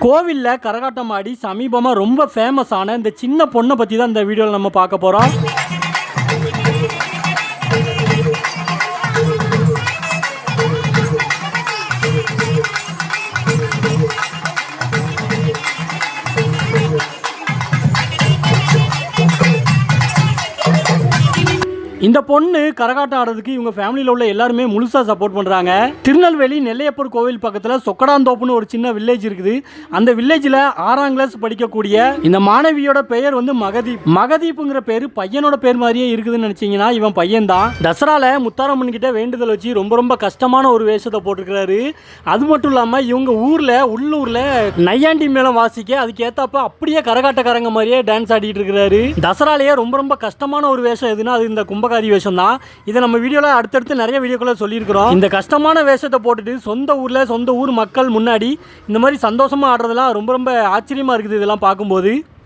கோவிலில் கரகாட்டம் ஆடி சமீபமாக ரொம்ப ஃபேமஸான இந்த சின்ன பொண்ணை பற்றி தான் இந்த வீடியோவில் நம்ம பார்க்க போகிறோம் இந்த பொண்ணு கரகாட்டம் ஆடுறதுக்கு இவங்க ஃபேமிலியில் உள்ள எல்லாருமே முழுசாக சப்போர்ட் பண்ணுறாங்க திருநெல்வேலி நெல்லையப்பர் கோவில் பக்கத்தில் சொக்கடாந்தோப்புன்னு ஒரு சின்ன வில்லேஜ் இருக்குது. அந்த வில்லேஜில் ஆறாம் கிளாஸ் படிக்கக்கூடிய இந்த மாணவியோட பெயர் வந்து மகதீப். மகதீப்புங்கிற பேர் பையனோட பேர் மாதிரியே இருக்குதுன்னு நினச்சிங்கன்னா இவன் பையன் தான் தசரால முத்தாரம்மன் கிட்ட வேண்டுதல் வச்சு ரொம்ப ரொம்ப கஷ்டமான ஒரு வேஷத்தை போட்டிருக்கிறாரு. அது மட்டும் இல்லாமல் இவங்க ஊரில் உள்ளூரில் நையாண்டி மேளம் வாசிக்க அதுக்கேற்றப்ப அப்படியே கரகாட்டக்காரங்க மாதிரியே டான்ஸ் ஆடிட்டு இருக்கிறாரு. தசராலேயே ரொம்ப ரொம்ப கஷ்டமான ஒரு வேஷம் எதுனா அது இந்த கும்பகாரி வேஷம் தான். இதை நம்ம வீடியோவில் அடுத்தடுத்து நிறைய வீடியோக்களை சொல்லியிருக்கிறோம். இந்த கஷ்டமான வேஷத்தை போட்டுட்டு சொந்த ஊரில் சொந்த ஊர் மக்கள் முன்னாடி இந்த மாதிரி சந்தோஷமாக ஆடுறதுலாம் ரொம்ப ரொம்ப ஆச்சரியமாக இருக்குது இதெல்லாம் பார்க்கும்போது.